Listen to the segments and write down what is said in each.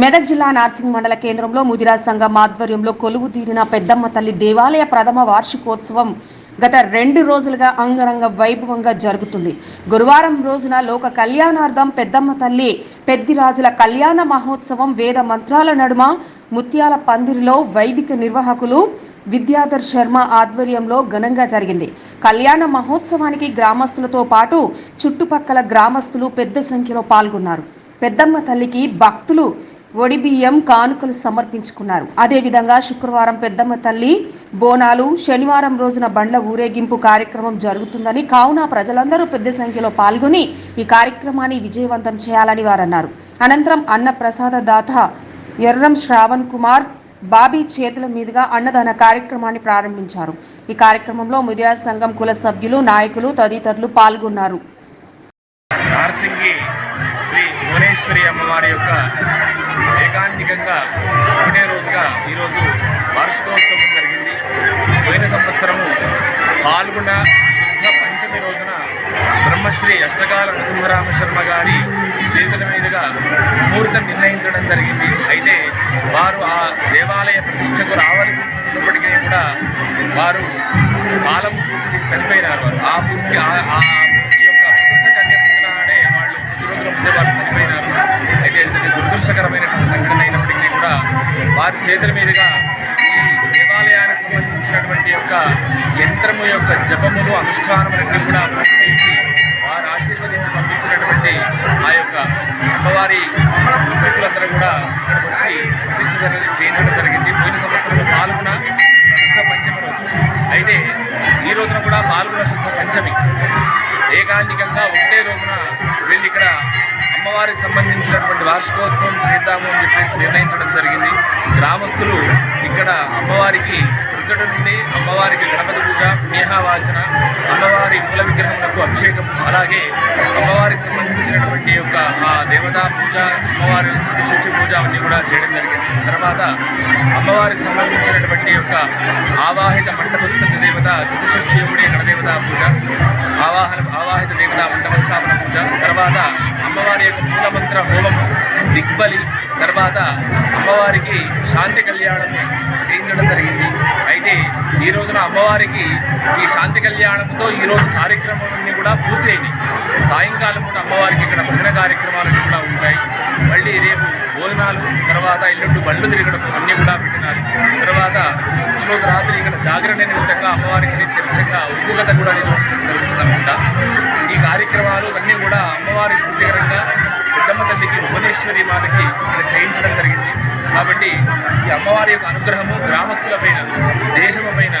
మెదక్ జిల్లా నార్సింగ్ మండల కేంద్రంలో ముదిరాజ్ సంఘం ఆధ్వర్యంలో కొలువు తీరిన పెద్దమ్మ తల్లి దేవాలయ ప్రథమ వార్షికోత్సవం గత రెండు రోజులుగా అంగరంగ వైభవంగా జరుగుతుంది. గురువారం రోజున లోక కళ్యాణార్థం పెద్దమ్మ తల్లి పెద్దిరాజుల కళ్యాణ మహోత్సవం వేద మంత్రాల నడుమ ముత్యాల పందిరిలో వైదిక నిర్వాహకులు విద్యాధర్ శర్మ ఆధ్వర్యంలో ఘనంగా జరిగింది. కళ్యాణ మహోత్సవానికి గ్రామస్తులతో పాటు చుట్టుపక్కల గ్రామస్తులు పెద్ద సంఖ్యలో పాల్గొన్నారు. పెద్దమ్మ తల్లికి భక్తులు ఒడిబియ్యం కానుకలు సమర్పించుకున్నారు. అదేవిధంగా శుక్రవారం పెద్దమ్మ తల్లి బోనాలు శనివారం రోజున బండ్ల ఊరేగింపు కార్యక్రమం జరుగుతుందని కావున ప్రజలందరూ పెద్ద సంఖ్యలో పాల్గొని ఈ కార్యక్రమాన్ని విజయవంతం చేయాలని వారన్నారు. అనంతరం అన్న ప్రసాద దాత ఎర్రం శ్రావణ్ కుమార్ బాబీ చేతుల మీదుగా అన్నదాన కార్యక్రమాన్ని ప్రారంభించారు. ఈ కార్యక్రమంలో ముదిరాజ్ సంఘం కుల సభ్యులు నాయకులు తదితరులు పాల్గొన్నారు. శ్రీ భువనేశ్వరి అమ్మవారి యొక్క ఏకాంతికంగా ఒకటే రోజుగా ఈరోజు వార్షికోత్సవం జరిగింది. పోయిన సంవత్సరము పాల్గొన శుద్ధ పంచమి రోజున బ్రహ్మశ్రీ అష్టకాల నరసింహరామ శర్మ గారి చేతుల మీదుగా ముహూర్తం నిర్ణయించడం జరిగింది. అయితే వారు ఆ దేవాలయ ప్రతిష్టకు రావలసి ఉన్నప్పటికీ కూడా వారు కాలం పూర్తి చేసి చనిపోయినారు వారు ఆ చేతుల మీదుగా ఈ దేవాలయానికి సంబంధించినటువంటి యొక్క యంత్రము యొక్క జపములు అనుష్ఠానములన్నీ కూడా పూర్తి వారు ఆశీర్వదించి పంపించినటువంటి ఆ యొక్క అమ్మవారి పుత్రికులందరూ కూడా ఇక్కడికి వచ్చి ప్రతిష్ట చేయించడం జరిగింది. పోయిన సంవత్సరం పాల్గొన శుద్ధ పంచమి రోజు. అయితే ఈ రోజున కూడా పాల్గొన శుద్ధ పంచమి. ఏకాంతికంగా ఒకటే అమ్మవారికి సంబంధించినటువంటి వార్షికోత్సవం చేద్దాము అని చెప్పేసి నిర్ణయించడం జరిగింది. గ్రామస్తులు ఇక్కడ అమ్మవారికి ప్రొద్దుట నుండి అమ్మవారికి గణపతి పూజ పుణ్యవాచన అమ్మవారి కుల విగ్రహములకు అభిషేకం అలాగే అమ్మవారికి సంబంధించినటువంటి యొక్క ఆ దేవతా పూజ అమ్మవారి చతుషష్ఠి పూజ అవన్నీ కూడా చేయడం జరిగింది. తర్వాత అమ్మవారికి సంబంధించినటువంటి యొక్క ఆవాహిత మంటపస్థ దేవత చతుషష్ఠి యోగుడే గణదేవతా పూజ మూలమంత్ర హోమం దిగ్బలి తర్వాత అమ్మవారికి శాంతి కళ్యాణం చేయించడం జరిగింది. అయితే ఈ రోజున అమ్మవారికి ఈ శాంతి కళ్యాణంతో ఈ రోజు కార్యక్రమాలన్నీ కూడా పూర్తి అయినాయి సాయంకాలం కూడా అమ్మవారికి ఇక్కడ భజన కార్యక్రమాలన్నీ కూడా ఉంటాయి. మళ్ళీ రేపు భోజనాలు తర్వాత ఎల్లుండి బండ్లు తిరగడం అన్నీ కూడా పెట్టినారు. తర్వాత ఈరోజు రాత్రి ఇక్కడ జాగరణ నిమిత్తంగా అమ్మవారికి తీర్థంగా ఉప్పు కూడా నిర్వహించడం జరుగుతుందన్నమాట. ఈ కార్యక్రమాలు అన్నీ కూడా అమ్మవారికి తల్లికి మాతకి ఇక్కడ చేయించడం జరిగింది. కాబట్టి ఈ అమ్మవారి యొక్క అనుగ్రహము గ్రామస్తులపైన దేశముపైన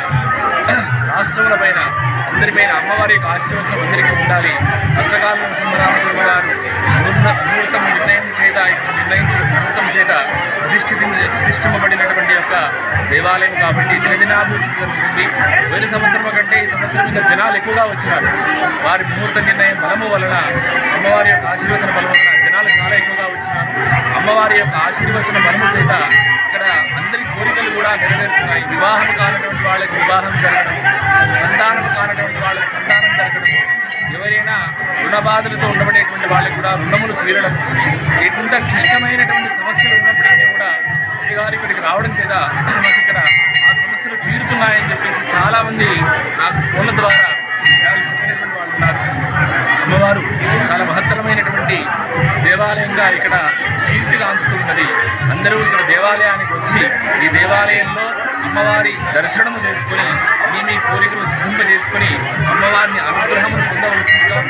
రాష్ట్రములపైన అందరిపైన అమ్మవారి యొక్క ఆశీర్వచనం అందరికీ ఉండాలి. కష్టకాలం నరసింహరామశర్మ గారు ముహూర్త ముహూర్తం నిర్ణయం చేత నిర్ణయించిన ముహూర్తం చేత ప్రతిష్ఠిత ప్రతిష్ఠింపబడినటువంటి యొక్క దేవాలయం కాబట్టి దినదినాభివృద్ధి జరుగుతుంది పోయిన సంవత్సరం కంటే ఈ సంవత్సరం ఇంకా జనాలు ఎక్కువగా వచ్చినారు. వారి ముహూర్త నిర్ణయం బలము వలన అమ్మవారి యొక్క ఆశీర్వచన బలం వలన జనాలు చాలా ఎక్కువగా వచ్చినారు. అమ్మవారి యొక్క ఆశీర్వచన బలము చేత ఇక్కడ అందరి కోరికలు కూడా నెరవేరుతున్నాయి. వివాహం కానటువంటి వాళ్ళకి వివాహం జరగడం సంతానం కానటువంటి వాళ్ళకి సంతానం జరగడం ఎవరైనా రుణ బాధలతో ఉండబడేటువంటి వాళ్ళకి కూడా రుణములు తీరడం ఎంత క్లిష్టమైనటువంటి సమస్యలు ఉన్నప్పటికీ కూడా అయ్యగారు ఇక్కడికి రావడం చేత మాకు ఇక్కడ ఆ దేవాలయంగా ఇక్కడ కీర్తిగాంచుతున్నది అందరూ ఇక్కడ దేవాలయానికి వచ్చి ఈ దేవాలయంలో అమ్మవారి దర్శనము చేసుకొని మీ మీ కోరికలు సిద్ధింపజేసుకుని అమ్మవారిని అనుగ్రహము పొందవలసిందిగా